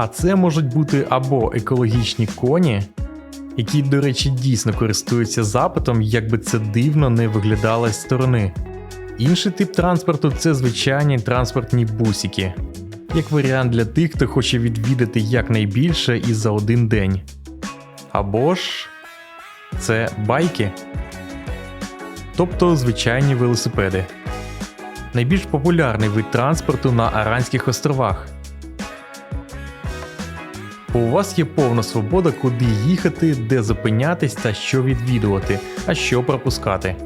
А це можуть бути або екологічні коні, які, до речі, дійсно користуються запитом, як би це дивно не виглядало з сторони. Інший тип транспорту це звичайні транспортні бусики, як варіант для тих, хто хоче відвідати якнайбільше і за один день. Або ж це байки, тобто звичайні велосипеди. Найбільш популярний вид транспорту на Аранських островах. Бо у вас є повна свобода, куди їхати, де зупинятись та що відвідувати, а що пропускати.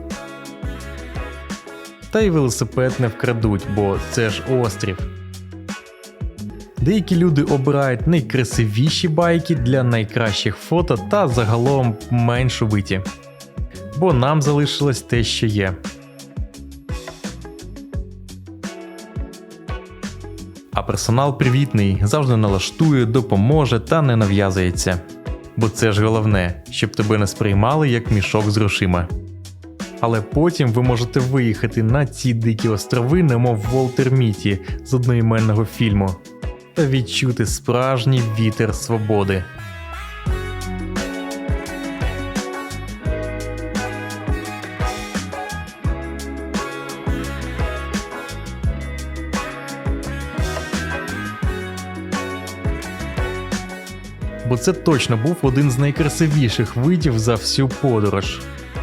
Та й велосипед не вкрадуть, бо це ж острів. Деякі люди обирають найкрасивіші байки для найкращих фото та загалом менш убиті. Бо нам залишилось те, що є. А персонал привітний, завжди налаштує, допоможе та не нав'язується. Бо це ж головне, щоб тебе не сприймали як мішок з грошима. Але потім ви можете виїхати на ці дикі острови, немов Волтер Міті з одноіменного фільму, та відчути справжній вітер свободи. Бо це точно був один з найкрасивіших видів за всю подорож.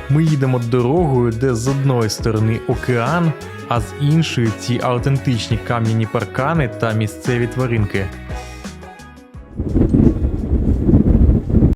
Ми їдемо дорогою, де з одної сторони океан, а з іншої ці автентичні кам'яні паркани та місцеві тваринки.